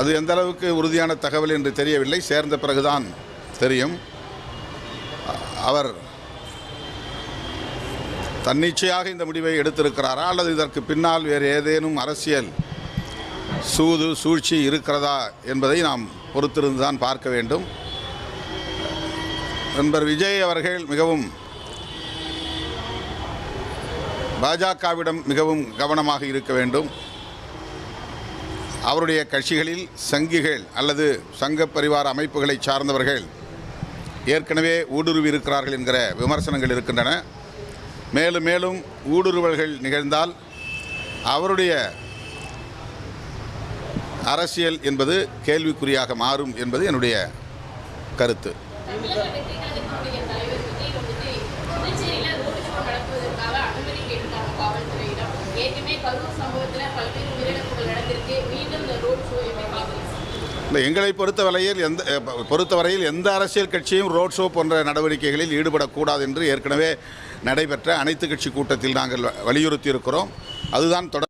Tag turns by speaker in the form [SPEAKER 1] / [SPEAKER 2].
[SPEAKER 1] அது எந்த அளவுக்கு உறுதியான தகவல் என்று தெரியவில்லை சேர்ந்த பிறகுதான் தெரியும் அவர் தன்னிச்சையாக இந்த முடிவை எடுத்திருக்கிறாரா அல்லது இதற்கு பின்னால் வேறு ஏதேனும் அரசியல் சூது சூழ்ச்சி இருக்கிறதா என்பதை நாம் பொறுத்திருந்து தான் பார்க்க வேண்டும் நண்பர் விஜய் அவர்கள் மிகவும் பாஜகவிடம் மிகவும் கவனமாக இருக்க வேண்டும் அவருடைய கட்சிகளில் சங்கிகள் அல்லது சங்க பரிவார அமைப்புகளை சார்ந்தவர்கள் ஏற்கனவே ஊடுருவி இருக்கிறார்கள் என்கிற விமர்சனங்கள் இருக்கின்றன மேலும் மேலும் ஊடுருவல்கள் நிகழ்ந்தால் அவருடைய அரசியல் என்பது கேள்விக்குறியாக மாறும் என்பது என்னுடைய கருத்து
[SPEAKER 2] ஏற்கனவே கரூர் சம்பவத்தில் பல்வேறு இல்லை எங்களை பொறுத்தவரையில் எந்த பொறுத்தவரையில் எந்த அரசியல் கட்சியும் ரோட் ஷோ போன்ற நடவடிக்கைகளில் ஈடுபடக்கூடாது என்று ஏற்கனவே நடைபெற்ற அனைத்து கட்சி கூட்டத்தில் நாங்கள் வலியுறுத்தி இருக்கிறோம் அதுதான் தொடர்